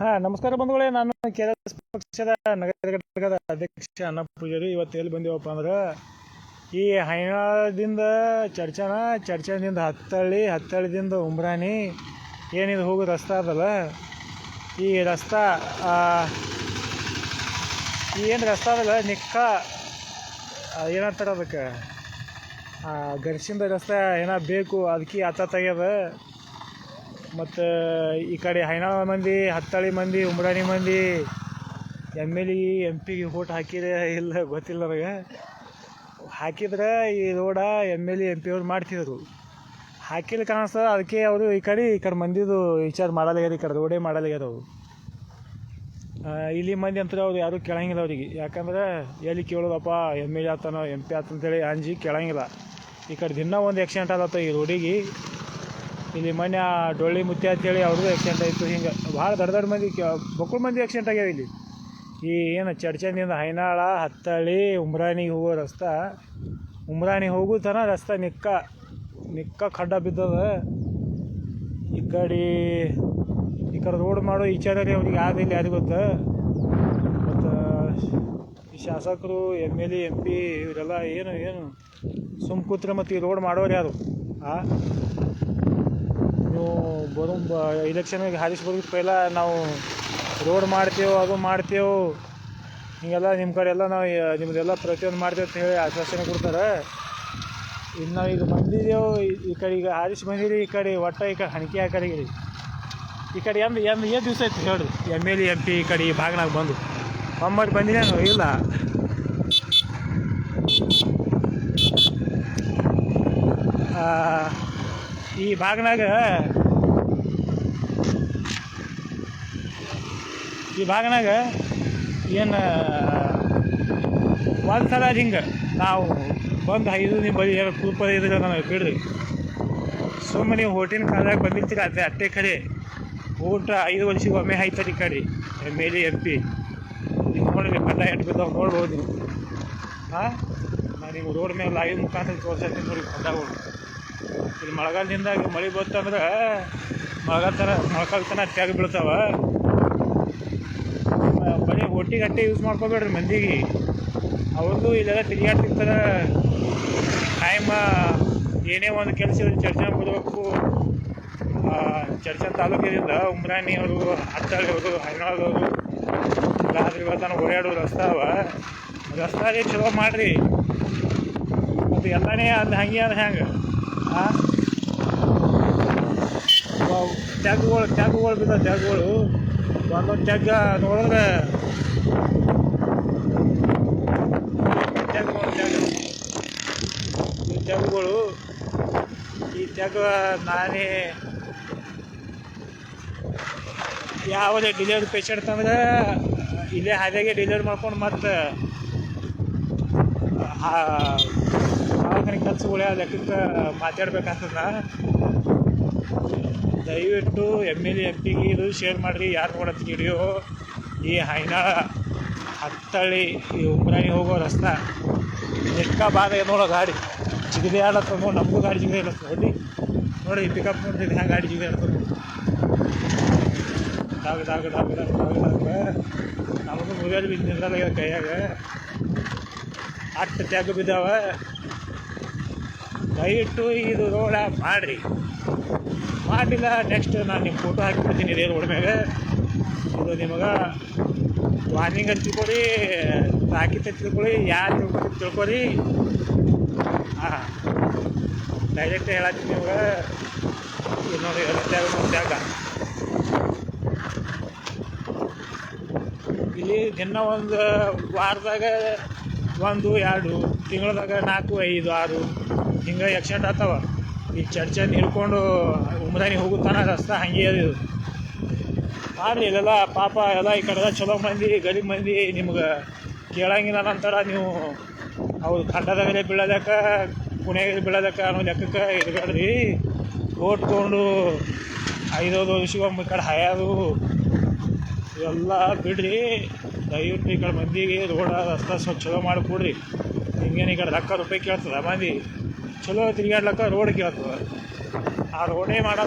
ಹಾ, ನಮಸ್ಕಾರ ಬಂಧುಗಳೇ, ನಾನು ಕೇರಳ ಪಕ್ಷದ ನಗರ ಘಟಕದ ಅಧ್ಯಕ್ಷ ಅನ್ನ ಪೂಜಾರಿ. ಇವತ್ತು ಎಲ್ಲಿ ಬಂದೀವಪ್ಪ ಅಂದ್ರೆ ಈ ಹೈನಾಳದಿಂದ ಚರ್ಚನ ಚರ್ಚದಿಂದ ಹತ್ತಳ್ಳಿ, ಹತ್ತಳ್ಳಿದಿಂದ ಉಮ್ರಾನಿ ಏನಿದು ಹೋಗೋ ರಸ್ತೆ ಅದಲ್ಲ. ಈ ರಸ್ತಾ ಏನು ರಸ್ತೆ ಅದಲ್ಲ, ನಿಕ್ಕ ಏನಂತಾರೆ ಅದಕ್ಕೆ? ಗರ್ಸಿಂದ ರಸ್ತೆ ಏನೋ ಬೇಕು ಅದಕ್ಕೆ ಅತ್ತ ತೆಗ್ಯದ. ಮತ್ತು ಈ ಕಡೆ ಹೈನಾಳ ಮಂದಿ, ಹತ್ತಾಳಿ ಮಂದಿ, ಉಮ್ರಾಣಿ ಮಂದಿ, ಎಂ ಎಲ್ ಇ ಎಂ ಪಿಗೆ ಓಟ್ ಹಾಕಿದ್ರೆ ಇಲ್ಲ ಗೊತ್ತಿಲ್ಲ ನನಗೆ ಹಾಕಿದ್ರೆ ಈ road M L A M P ಅವ್ರು ಮಾಡ್ತಿದ್ರು. ಹಾಕಿಲ್ಲ ಕಾಣಿಸ್ತದ ಅದಕ್ಕೆ ಅವರು ಈ ಕಡೆ ಈ ಕಡೆ ಮಂದಿದು ವಿಚಾರ ಮಾಡಲ್ಲ ಈ ಕಡೆ ರೋಡೇ ಮಾಡಲಾಗ್ಯಾರ ಅವರು. ಇಲ್ಲಿ ಮಂದಿ ಅಂತ ಅವ್ರು ಯಾರೂ ಕೇಳಂಗಿಲ್ಲ ಅವ್ರಿಗೆ. ಯಾಕಂದ್ರೆ ಎಲ್ಲಿ ಕೇಳೋದಪ್ಪ, ಎಂ ಎಲ್ ಎ ಆತನೋ ಎಂ ಪಿ ಆತಂತೇಳಿ ಅಂಜಿ ಕೇಳಂಗಿಲ್ಲ. ಈ ಕಡೆ ದಿನ ಒಂದು ಆಕ್ಸಿಡೆಂಟ್ ಆದತ್ತ ಈ ರೋಡಿಗೆ ಇಲ್ಲಿ ಮೊನ್ನೆ ಡೊಳ್ಳಿ ಮುತ್ಯ ಅಂತೇಳಿ ಅವ್ರಿಗೂ ಆ್ಯಕ್ಸಿಡೆಂಟ್ ಆಯಿತು. ಹಿಂಗೆ ಭಾಳ ದೊಡ್ಡ ದೊಡ್ಡ ಮಂದಿ ಬಕ್ಕಳು ಮಂದಿ ಆ್ಯಕ್ಸಿಡೆಂಟ್ ಆಗ್ಯಾವ ಇಲ್ಲಿ. ಈ ಏನು ಚಡ್ಚಂದಿಂದ ಹೈನಾಳ, ಹತ್ತಳ್ಳಿ ಉಮ್ರಾಣಿಗೆ ಹೋಗೋ ರಸ್ತೆ. ಉಮ್ರಾಣಿ ಹೋಗೋ ತನ ರಸ್ತೆ ನಿಕ್ಕ ನಿಕ್ಕ ಖಡ್ಡ ಬಿದ್ದದ. ಈ ಕಡೆ ಈ ಕಡೆ ರೋಡ್ ಮಾಡೋ ವಿಚಾರನೇ ಅವ್ರಿಗೆ ಆದಿಲ್ಲ ಯಾರಿಗೂ ಗೊತ್ತ? ಮತ್ತು ಈ ಶಾಸಕರು, M L A M P ಇವರೆಲ್ಲ ಏನು ಏನು ಸುಮ್ ಕೂತ್ರೆ ಮತ್ತು ಈ ರೋಡ್ ಮಾಡೋರು ಯಾರು? ಆ? ನೀವು ಬರೋ ಇಲೆಕ್ಷನ್ಗೆ ಹಾರಿಸಿ ಬರೋದು ಪೈಲ ನಾವು ರೋಡ್ ಮಾಡ್ತೇವೆ ಅದು ಮಾಡ್ತೇವೆ. ಹೀಗೆಲ್ಲ ನಿಮ್ಮ ಕಡೆ ಎಲ್ಲ ನಾವು ನಿಮ್ಮದೆಲ್ಲ ಪ್ರತಿಯೊಂದು ಮಾಡ್ತೇವೆ ಅಂತ ಹೇಳಿ ಆಶ್ವಾಸನೆ ಕೊಡ್ತಾರೆ. ಇನ್ನು ನಾವು ಈಗ ಬಂದಿದ್ದೇವೆ ಈ- ಕಡೆ ಈಗ ಹಾರಿಸಿ ಬಂದಿರಿ ಈ ಕಡೆ ಒಟ್ಟ ಈ ಕಡೆ ಹಣಿಕೆ ಆ ಕಡೆಗೆ ಈ ಕಡೆ ಎಂ ಎಂ ಏನು ದಿವಸ ಆಯ್ತು ಹೇಳಿ? ಎಂ ಎಲ್ ಎಂ ಪಿ ಈ ಕಡೆ ಈ ಭಾಗನಾಗ ಬಂದು. ಒಮ್ಮಟ್ಟು ಬಂದಿದ್ದೇನು ಇಲ್ಲ. ಆ, ಈ ಭಾಗನಾಗ ಈ ಭಾಗನಾಗ ಏನು ಒಂದು ಸಲ ಹಿಂಗೆ. ನಾವು ಬಂದು ಐದು ನಿಮ್ಮ ಬಳಿ ಏನು ಕೂಪ ಇದ್ರೆ ನನಗೆ ಬಿಡ್ರಿ ಸುಮ್ಮನೆ ನೀವು ಹೋಟಿನ ಕಾಲದಾಗ ಬಂದಿರ್ತೀರ ಅದೇ ಅಟ್ಟೆ ಕಡೆ. ಊಟ ಐದು ವರ್ಷಕ್ಕೆ ಒಮ್ಮೆ ಆಯ್ತಾರೆ ಈ ಕಡೆ. M L A, M P. ನೋಡಿ ನೋಡ್ರಿ ಕಡ್ಡ ಎಟ್ಟು ನೋಡ್ಬೋದು ಹಾಂ ನಾನು ನಿಮ್ಗೆ ರೋಡ್ ಮೇಲೆ ಲೈವ್ ಮುಖಾಂತರ ತೋರಿಸ್ತೀನಿ ನೋಡಿ ಕಡ್ಡಗಳು ಇಲ್ಲಿ ಮಳೆಗಾಲದಿಂದಾಗಿ ಮಳೆ ಮಳೆ ಬಂತಂದ್ರೆ ಮಳೆಗಾಲ ಥರ ಮೊಳಕಾಲ ತನಕ ತೆಗೆ ಬೀಳ್ತಾವ. ಬರೀ ಒಟ್ಟಿಗೆ ಯೂಸ್ ಮಾಡ್ಕೋಬೇಡ್ರಿ ಮಂದಿಗೆ. ಅವ್ರದ್ದು ಇಲ್ಲೆಲ್ಲ ತಿರುಗಾಡ್ತಿರ್ತಾರೆ ಟೈಮ್ ಏನೇ ಒಂದು ಕೆಲಸ ಚರ್ಚೆ ಬರಬೇಕು ಚರ್ಚೆ ತಾಲೂಕಿನಿಂದ ಉಮ್ರಾಣಿ ಅವರು ಹತ್ತಳ್ಳಿ ಅವರು ಹೈನಾಳದವರು ರಾತ್ರಿ ಬರ್ತಾನೆ ಓಡಾಡೋ ರಸ್ತೆ ಅವ. ರಸ್ತೆ ಚಲೋ ಮಾಡಿರಿ. ಮತ್ತು ಎಲ್ಲನೇ ಅದು ಹಂಗೆ ಅದು ಹೆಂಗೆ ಟ್ಯಾಗ್ಗಳು ಟ್ಯಾಗ್ಗಳು ಬಿದ್ದ ಟ್ಯಾಗ್ಗಳು. ಒಂದೊಂದು ಟ್ಯಾಗ್ ನೋಡಿದ್ರೆ ಈ ಟ್ಯಾಗ್ಗಳು, ಈ ಟ್ಯಾಗ್ ನಾನೇ ಯಾವುದೇ ಡಿಲಿವರಿ ಪೇಷಂಟ್ ತಂದ್ರೆ ಇಲ್ಲೇ ಹಾದಿಯಾಗೆ ಡಿಲಿವರಿ ಮಾಡ್ಕೊಂಡು ಮತ್ತೆ ಕೆಲಸಗಳು ಯಾವ ಲೆಕ್ಕಕ್ಕೆ ಮಾತಾಡ್ಬೇಕಾಗ್ತದ ದಯವಿಟ್ಟು ಎಂ ಎಲ್ ಎಂ ಪಿಗೆ ಇದು ಶೇರ್ ಮಾಡಿರಿ, ಯಾರು ನೋಡತ್ತೆ ವಿಡಿಯೋ ಈ ಹೈನ ಹತ್ತಳ್ಳಿ, ಈ ಉಮ್ರಾಣಿ ಹೋಗೋ ರಸ್ತೆ. ಲೆಕ್ಕ ಬಾಧ ನೋಡೋ ಗಾಡಿ. ಜಿಗದೆ ಆಡತ್ತ ನೋಡಿ, ನಮಗೂ ಗಾಡಿ ಜಿಗದೆ ಇರತ್ತೆ ನೋಡಿ. ನೋಡಿ ಪಿಕಪ್ ನೋಡಿ ಹ್ಯಾಂಗೆ ಗಾಡಿ ಜಿಗದೆ ಇರ್ತದೆ ನೋಡಿ. ಡಾಗ ಡಾಗ ಡಾಗ ಡಾಗ ಡಾಗ ನಮಗೂ ಮುಗಿಯೋದು ಬಿದ್ದು ನಿಂದ್ರಲ್ಲ ಕೈಯಾಗ ಅಟ್ಟು ತೆಗ್ಗು ಬಿದ್ದಾವ. ದಯವಿಟ್ಟು ಇದು ರೋಡ ಮಾಡಿರಿ. ಮಾಡಿಲ್ಲ ನೆಕ್ಸ್ಟ್ ನಾನು ನಿಮ್ಮ ಫೋಟೋ ಹಾಕಿಬಿಡ್ತೀನಿ ಇದೇ ರೋಡ್ ಮ್ಯಾಗ. ಇದು ನಿಮಗೆ ವಾರ್ನಿಂಗ್ ಅಂತ ತಿಳ್ಕೊಳ್ಳಿ ತಾಕೀತ್ ಅಂತ ತಿಳ್ಕೊಳ್ಳಿ ಯಾರು ತಿಳ್ಕೊರಿ ತಿಳ್ಕೊಳ್ಳಿ ಹಾಂ ಡೈರೆಕ್ಟ್ ಹೇಳತ್ತೀನಿ ನಿಮ್ಗೆ. ಎರಡು ತ್ಯಾಗ ಒಂದು ಜಾಗ. ಇಲ್ಲಿ ದಿನ ಒಂದು ವಾರದಾಗ ಒಂದು, ಎರಡು, ತಿಂಗಳದಾಗ ನಾಲ್ಕು, ಐದು, ಆರು, ಹಿಂಗೆ ಎಕ್ಸಿಡೆಂಟ್ ಆಗ್ತಾವ. ಈ ಚರ್ಚೆ ಹಿಡ್ಕೊಂಡು ಹೋಗೋ ಹೋಗುತ್ತಾನ ರಸ್ತೆ ಹಂಗೆ ಅದು ಮಾಡ್ರಿ ಇಲ್ಲೆಲ್ಲ ಪಾಪ ಎಲ್ಲ ಈ ಕಡೆ ಚಲೋ ಮಂದಿ ಗರೀಬ್ ಮಂದಿ ನಿಮ್ಗೆ ಕೇಳಂಗಿಲ್ಲ ನಂತರ ನೀವು ಅವ್ರು ಖಡ್ಡದಾಗಲೇ ಬೀಳೋದಕ್ಕೆ, ಕುಣಿಯಾಗಲೇ ಬೀಳೋದಕ್ಕೆ ಅನ್ನೋ ಲೆಕ್ಕಕ್ಕೆ ಇರಬೇಡ್ರಿ. ಓಟ್ ತೊಗೊಂಡು ಐದೋದು ವರ್ಷಕ್ಕೊಮ್ಮೆ ಈ ಕಡೆ ಹಾಯೋದು. ಇವೆಲ್ಲ ಬಿಡ್ರಿ. ದಯವಿಟ್ಟು ಈ ಕಡೆ ಮಂದಿಗೆ ರೋಡ ರಸ್ತೆ ಸ್ವಲ್ಪ ಚಲೋ ಮಾಡಿಕೊಡ್ರಿ. ಹಿಂಗೇನು ಈ ಕಡೆ ರೊಕ್ಕ ರೂಪಾಯಿ ಕೇಳ್ತದೆ? ಮಂದಿ, ಚಲೋ ತಿರ್ಗಾಡ್ಲಕ್ಕ ರೋಡ್ ಕೇಳ್ತದೆ. ಆ ರೋಡೇ ಮಾಡೋ